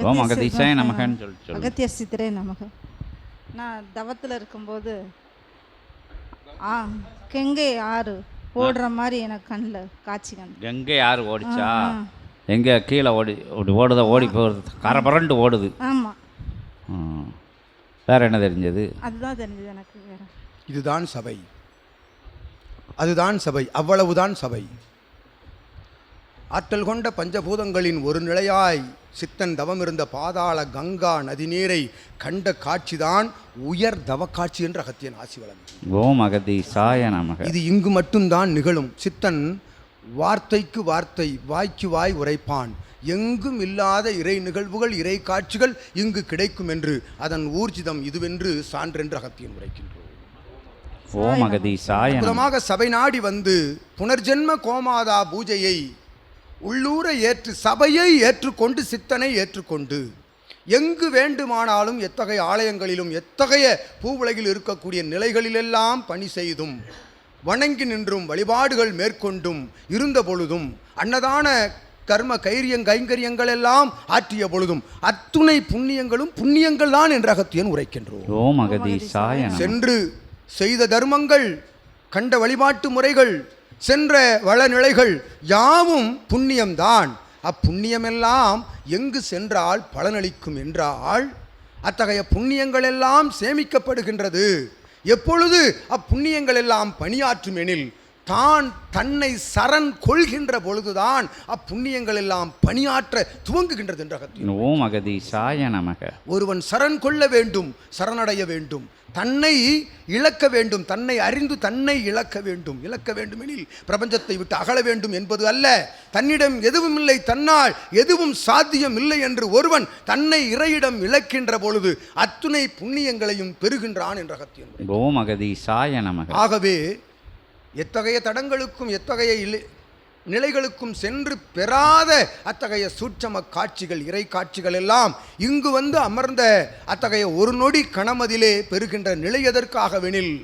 ஓம் அகதீசாய நமகன்னு சொல்லி சொல்லு அகத்திய சித்திரே நமக. நான் தவத்தில் இருக்கும்போது ஆ கெங்கை ஆறு ஓடுற மாதிரி எனக்கு கண்ணில் காட்சி கண்டு. கங்கை யார் ஓடிச்சா? எங்கே? கீழே ஓடி ஓடி ஓடுதா ஓடி போகிறது கரை புரண்டு ஓடுது. ஆமாம் ம். வேற என்ன தெரிஞ்சது? அதுதான் தெரிஞ்சது எனக்கு வேற. இதுதான் சபை. அதுதான் சபை. அவ்வளவுதான் சபை. ஆற்றல் கொண்ட பஞ்சபூதங்களின் ஒரு நிலையாய் சித்தன் தவம் இருந்த பாதாள கங்கா நதிநீரை கண்ட காட்சிதான் உயர் தவ காட்சி என்ற அகத்தியன் ஆசி வழங்கும் ஓம் நமக. இது இங்கு மட்டும்தான் நிகழும். சித்தன் வார்த்தைக்கு வார்த்தை வாய்க்கு வாய் உரைப்பான். எங்கும் இல்லாத இறை நிகழ்வுகள் இறை காட்சிகள் இங்கு கிடைக்கும் என்று அதன் ஊர்ஜிதம் இதுவென்று சான்றென்று அகத்தியன் உரைக்கின்றோம். ஓம் அற்புதமாக சபை நாடி வந்து புனர்ஜென்ம கோமாதா பூஜையை உள்ளூர ஏற்று சபையை ஏற்றுக்கொண்டு சித்தனை ஏற்றுக்கொண்டு. எங்கு வேண்டுமானாலும் எத்தகைய ஆலயங்களிலும் எத்தகைய பூவுலகில் இருக்கக்கூடிய நிலைகளிலெல்லாம் பணி செய்தும் வணங்கி நின்றும் வழிபாடுகள் மேற்கொண்டும் இருந்த பொழுதும் அன்னதான கர்ம கைரியங் கைங்கரியங்கள் எல்லாம் ஆற்றிய பொழுதும் அத்துணை புண்ணியங்களும் புண்ணியங்கள் தான் என்ற அகத்தியன் உரைக்கின்றோம். சென்று செய்த தர்மங்கள் கண்ட வழிபாட்டு முறைகள் சென்ற வளநிலைகள் யாவும் புண்ணியம்தான். அப்புண்ணியமெல்லாம் எங்கு சென்றால் பலனளிக்கும் என்றால் அத்தகைய புண்ணியங்கள் எல்லாம் சேமிக்கப்படுகின்றது. எப்பொழுது அப்புண்ணியங்கள் எல்லாம் பணியாற்றும் எனில் தான் தன்னை சரண் கொள்கின்ற பொழுதுதான் அப்புண்ணியங்கள் எல்லாம் பணியாற்ற துவங்குகின்றது என்ற ஓம் அகதீசாய நமக. ஒருவன் சரண் கொள்ள வேண்டும் சரணடைய வேண்டும் தன்னை இழக்க வேண்டும் தன்னை அறிந்து தன்னை இழக்க வேண்டும் இழக்க வேண்டுமெனில் பிரபஞ்சத்தை விட்டு அகல வேண்டும் என்பது அல்ல. தன்னிடம் எதுவும் இல்லை தன்னால் எதுவும் சாத்தியம் இல்லை என்று ஒருவன் தன்னை இறையிடம் இழக்கின்ற பொழுது அத்துணை புண்ணியங்களையும் பெறுகின்றான் என்ற ஓம் அகதீசாய நமக. ஆகவே எத்தகைய தடங்களுக்கும் எத்தகைய இலை நிலைகளுக்கும் சென்று பெறாத அத்தகைய சூட்சம காட்சிகள் இறை காட்சிகள் எல்லாம் இங்கு வந்து அமர்ந்த அத்தகைய ஒரு நொடி கணமதிலே பெறுகின்ற நிலை எதற்காகவெனில்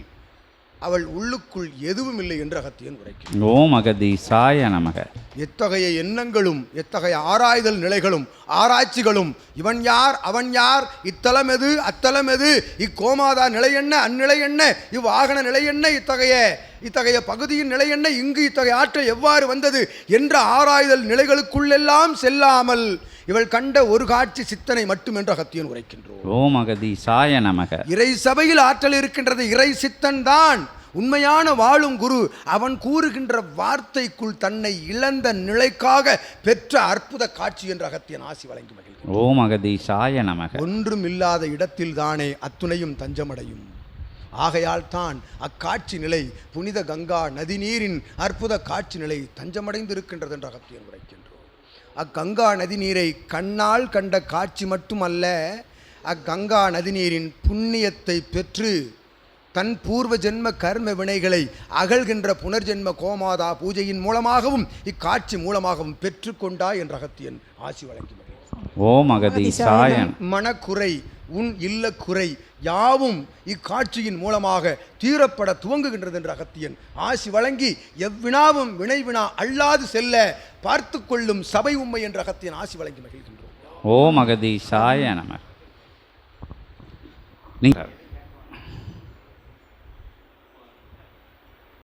அவள் உள்ளுக்குள் எதுவும் இல்லை என்று அகத்தியன் உரைக்கிறான். ஓம் அகதீசாய நமக. எத்தகைய எண்ணங்களும் எத்தகைய ஆராய்தல் நிலைகளும் ஆராய்ச்சிகளும் இவன் யார் அவன் யார் இத்தலம் எது அத்தலம் எது இக்கோமாதா நிலை என்ன அந்நிலை என்ன இவ்வாகன நிலை என்ன இத்தகைய இத்தகைய பகுதியின் நிலை என்ன? இங்கு இத்தகைய ஆற்றல் எவ்வாறு வந்தது? என்ற ஆராய்தல் நிலைகளுக்குள்ளெல்லாம் செல்லாமல் இவள் கண்ட ஒரு காட்சி சித்தனை மட்டும் என்று அகத்தியன் உரைக்கின்றோம். ஓம் அகதீசாய நமக. இறை சபையில் ஆற்றல் இருக்கின்றது இறை சித்தன் தான். உண்மையான வாழும் குரு அவன் கூறுகின்ற வார்த்தைக்குள் தன்னை இழந்த நிலைக்காக பெற்ற அற்புத காட்சி என்ற அகத்தியன் ஆசி வழங்கி மகிழ்கிறான் ஓம் அகதீசாய நமக. ஒன்றும் இல்லாத இடத்தில் தானே அத்துணையும் தஞ்சமடையும். ஆகையால் தான் அக்காட்சி நிலை புனித கங்கா நதிநீரின் அற்புத காட்சி நிலை தஞ்சமடைந்து இருக்கின்றது என்ற அகத்தியன் உரைக்கின்றோம். அக்கங்கா நதிநீரை கண்ணால் கண்ட காட்சி மட்டுமல்ல அக்கங்கா நதிநீரின் புண்ணியத்தை பெற்று தன் பூர்வ ஜென்ம கர்ம வினைகளை அகழ்கின்ற புனர்ஜென்ம கோமாதா பூஜையின் மூலமாகவும் இக்காட்சி மூலமாகவும் பெற்றுக்கொண்டா என்ற அகத்தியன் ஆசி வழங்கி. ஓம் அகதீசாய மனக்குறை உன் இல்ல குறை யாவும் இக்காட்சியின் மூலமாக தீரப்பட துவங்குகின்றது என்ற அகத்தியன். ஆசி வழங்கி எவ்வினாவும் வினைவினா அல்லாது செல்ல பார்த்து கொள்ளும் சபை உண்மை என்ற அகத்தியன் ஆசி வழங்கி மகிழ்கின்றோம். ஓ மகதீஷாய நம. நீங்கள்